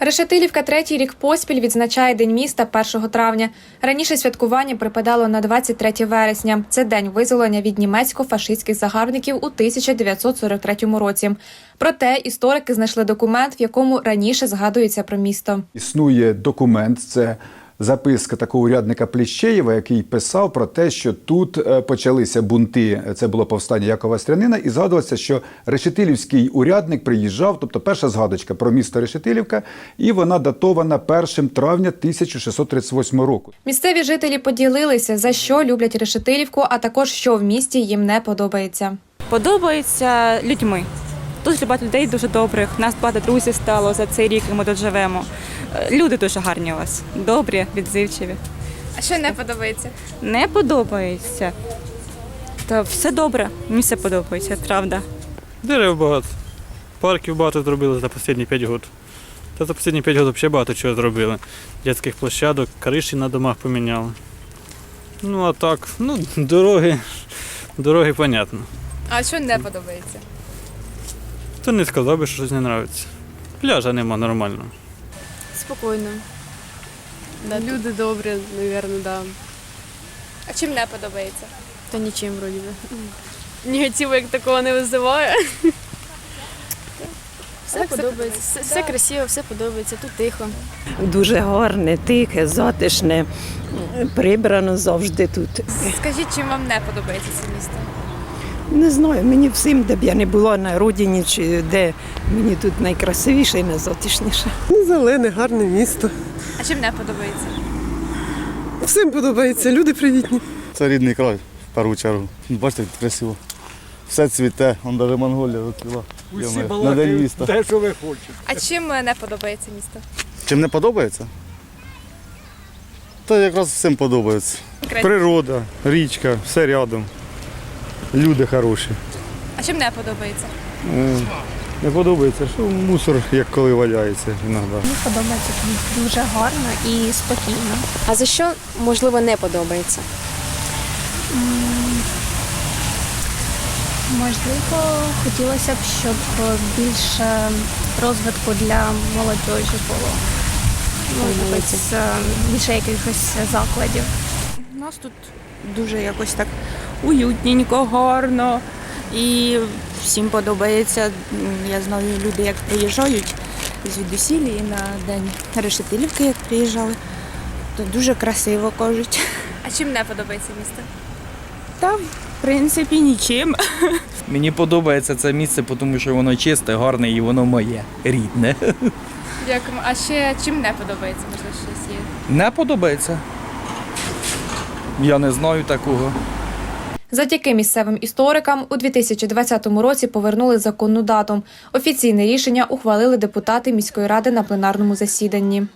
Решетилівка третій рік поспіль відзначає День міста 1 травня. Раніше святкування припадало на 23 вересня. Це день визволення від німецько-фашистських загарбників у 1943 році. Проте історики знайшли документ, в якому раніше згадується про місто. Існує документ, це записка такого урядника Пліщеєва, який писав про те, що тут е, почалися бунти. Це було повстання Якова Стрянина, і згадувалося, що Решетилівський урядник приїжджав, тобто перша згадочка про місто Решетилівка, і вона датована 1 травня 1638 року. Місцеві жителі поділилися, за що люблять Решетилівку, а також що в місті їм не подобається. подобається людьми. Тут багато людей дуже добрих. Нас багато друзів стало за цей рік, як ми тут живемо. Е, Люди дуже гарні у вас, добрі, відзивчиві. А що не подобається? Не подобається. Та все добре, мені все подобається, правда. Дерев багато. Парків багато зробили за останні 5 років. Та за останні 5 років взагалі багато чого зробили. Дитячих площадок, криші на домах поміняли. Ну а так, ну, дороги, дороги, понятно. А що не подобається? То не сказав би, що щось не подобається. Пляжа нема нормально. Спокійно. Люди добрі, мабуть, да. А чим не подобається? Та нічим вроді би. Негативу як такого не визиває. Все подобається, все, все красиво, все подобається, тут тихо. Дуже гарне, тихе, затишне, прибрано завжди тут. Скажіть, чим вам не подобається це місто? Не знаю, мені всім, де б я не була на родині, чи де мені тут найкрасивіше і найзатишніше. Ну, Зелене, гарне місто. А чим не подобається? Всім подобається, люди привітні. Це рідний край, в першу чергу. Бачите, як красиво. Все цвіте, он навіть Монголія розцвіла. Йоме, На день міста. А чим не подобається місто? Чим не подобається? Та якраз всім подобається. Природа, річка, все рядом. Люди хороші. А чим не подобається? Не подобається, що мусор як коли валяється іноді. подобається тут дуже гарно і спокійно. А за що, можливо, не подобається? Можливо, хотілося б, щоб більше розвитку для молодежі було. Ну, якось, е, більше якихось закладів. У нас тут дуже якось так уютненько, гарно. І всім подобається. Я знаю люди, як приїжджають звідусілі і на день решетилівки, як приїжджали, то дуже красиво кажуть. А чим не подобається місто? Та в принципі нічим. Мені подобається це місце, тому що воно чисте, гарне і воно моє, рідне. Дякуємо. А ще чим не подобається? Можливо, щось є. Не подобається. Я не знаю такого. Завдяки місцевим історикам у 2020 році повернули законну дату. Офіційне рішення ухвалили депутати міської ради на пленарному засіданні.